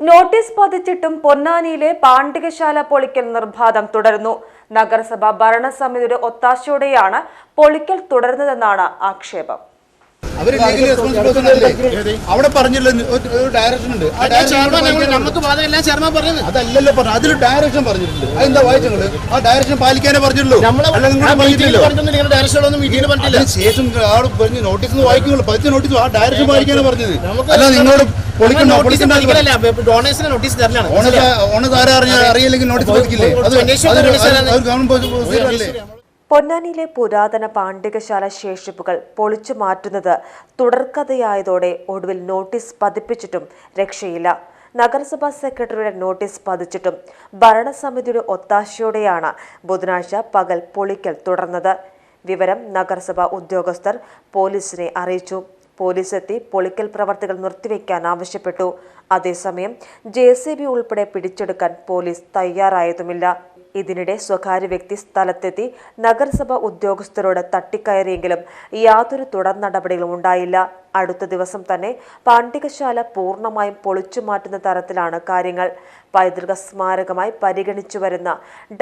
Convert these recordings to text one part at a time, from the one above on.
Notice പതിച്ചിട്ടും പൊന്നാനിയിലെ Pandikasala പൊളിക്കൽ നിർബാധം തുടരുന്നു. നഗരസഭ ഭരണസമിതിയുടെ ഒത്താശയോടെയാണ് പൊളിക്കൽ തുടരുന്നതെന്നാണ് ആക്ഷേപം. ലീഗലി റെസ്പോൺസിബിലിറ്റി അവിടെ പറഞ്ഞില്ല? ഒരു- ഡയറക്ഷൻ ഉണ്ട്. നമുക്ക് ചെയർമാൻ പറഞ്ഞത്. അതല്ലല്ലോ പറഞ്ഞു അതിൽ ഡയറക്ഷൻ പറഞ്ഞിട്ടുണ്ട്. അതെന്താ വായിച്ചങ്ങൾ? ആ ഡയറക്ഷൻ പാലിക്കാനേ പറഞ്ഞിട്ടുള്ളൂ ശേഷം ആൾ പറഞ്ഞ് നോട്ടീസ് വായിക്കുള്ളൂ പതിച്ച നോട്ടീസ് ആ ഡയറക്ഷൻ പാലിക്കാനേ പറഞ്ഞത്. അല്ല നിങ്ങളോട് അറിയില്ലെങ്കിൽ നോട്ടീസ് പതിക്കില്ലേ അത് ഗവൺമെന്റ് പൊന്നാനിയിലെ പുരാതന പാണ്ഡികശാല ശേഷിപ്പുകൾ പൊളിച്ചു മാറ്റുന്നത് തുടർക്കഥയായതോടെ ഒടുവിൽ നോട്ടീസ് പതിപ്പിച്ചിട്ടും രക്ഷയില്ല. നഗരസഭാ സെക്രട്ടറിയുടെ നോട്ടീസ് പതിച്ചിട്ടും ഭരണസമിതിയുടെ ഒത്താശയോടെയാണ് ബുധനാഴ്ച പകൽ പൊളിക്കൽ തുടർന്നത്. വിവരം നഗരസഭാ ഉദ്യോഗസ്ഥർ പോലീസിനെ അറിയിച്ചു. പോലീസെത്തി പൊളിക്കൽ പ്രവർത്തികൾ നിർത്തിവെക്കാൻ ആവശ്യപ്പെട്ടു. അതേസമയം ജെ ഉൾപ്പെടെ പിടിച്ചെടുക്കാൻ പോലീസ് തയ്യാറായതുമില്ല. ഇതിനിടെ സ്വകാര്യ വ്യക്തി സ്ഥലത്തെത്തി നഗരസഭ ഉദ്യോഗസ്ഥരോട് തട്ടിക്കയറിയെങ്കിലും യാതൊരു തുടർ നടപടികളും ഉണ്ടായില്ല. അടുത്ത ദിവസം തന്നെ പാണ്ഡികശാല പൂർണമായും പൊളിച്ചു മാറ്റുന്ന തരത്തിലാണ് കാര്യങ്ങൾ. പൈതൃക സ്മാരകമായി പരിഗണിച്ചു വരുന്ന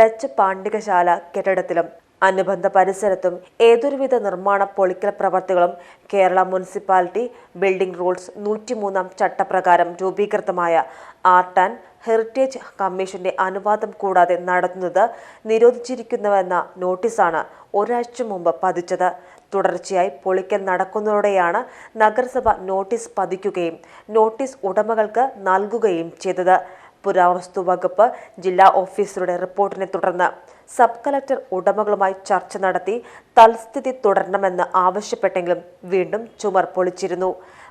ഡച്ച് പാണ്ഡികശാല കെട്ടിടത്തിലും അനുബന്ധ പരിസരത്തും ഏതൊരുവിധ നിർമ്മാണ പൊളിക്കൽ പ്രവർത്തികളും കേരള മുനിസിപ്പാലിറ്റി ബിൽഡിംഗ് റൂൾസ് നൂറ്റിമൂന്നാം ചട്ടപ്രകാരം രൂപീകൃതമായ ആർട്ട് ആൻഡ് ഹെറിറ്റേജ് കമ്മീഷന്റെ അനുവാദം കൂടാതെ നടത്തുന്നത് നിരോധിച്ചിരിക്കുന്നുവെന്ന നോട്ടീസാണ് ഒരാഴ്ച മുമ്പ് പതിച്ചത്. തുടർച്ചയായി പൊളിക്കൽ നടക്കുന്നതോടെയാണ് നഗരസഭ നോട്ടീസ് പതിക്കുകയും നോട്ടീസ് ഉടമകൾക്ക് നൽകുകയും ചെയ്തത്. പുരാവസ്തു വകുപ്പ് ജില്ലാ ഓഫീസറുടെ റിപ്പോർട്ടിനെ തുടർന്ന് സബ് കളക്ടർ ഉടമകളുമായി ചർച്ച നടത്തി തൽസ്ഥിതി തുടരണമെന്ന് ആവശ്യപ്പെട്ടെങ്കിലും വീണ്ടും ചുമർ പൊളിച്ചിരുന്നു.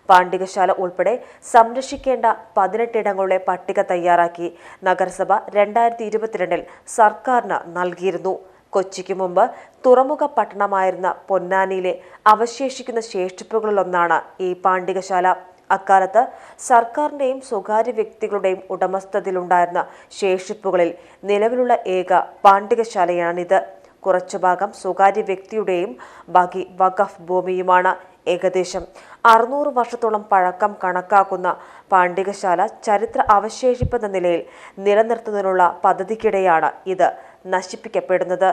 പാണ്ഡികശാല ഉൾപ്പെടെ സംരക്ഷിക്കേണ്ട പതിനെട്ടിടങ്ങളുടെ പട്ടിക തയ്യാറാക്കി നഗരസഭ രണ്ടായിരത്തി ഇരുപത്തിരണ്ടിൽ സർക്കാരിന് നൽകിയിരുന്നു. കൊച്ചിക്ക് മുമ്പ് തുറമുഖ പട്ടണമായിരുന്ന പൊന്നാനിയിലെ അവശേഷിക്കുന്ന ശേഷിപ്പുകളിലൊന്നാണ് ഈ പാണ്ഡികശാല അക്കാലത്ത് സർക്കാരിന്റെയും സ്വകാര്യ വ്യക്തികളുടെയും ഉടമസ്ഥതയിലുണ്ടായിരുന്ന ശേഷിപ്പുകളിൽ നിലവിലുള്ള ഏക പാണ്ഡികശാലയാണിത്. കുറച്ചു ഭാഗം സ്വകാര്യ വ്യക്തിയുടെയും ബാക്കി വഖഫ് ഭൂമിയുമാണ് ഏകദേശം അറുന്നൂറ് വർഷത്തോളം പഴക്കം കണക്കാക്കുന്ന പാണ്ഡികശാല ചരിത്ര അവശേഷിപ്പെന്ന നിലയിൽ നിലനിർത്തുന്നതിനുള്ള പദ്ധതിക്കിടെയാണ് ഇത് നശിപ്പിക്കപ്പെടുന്നത്.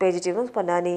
പേജ് പൊന്നാനി.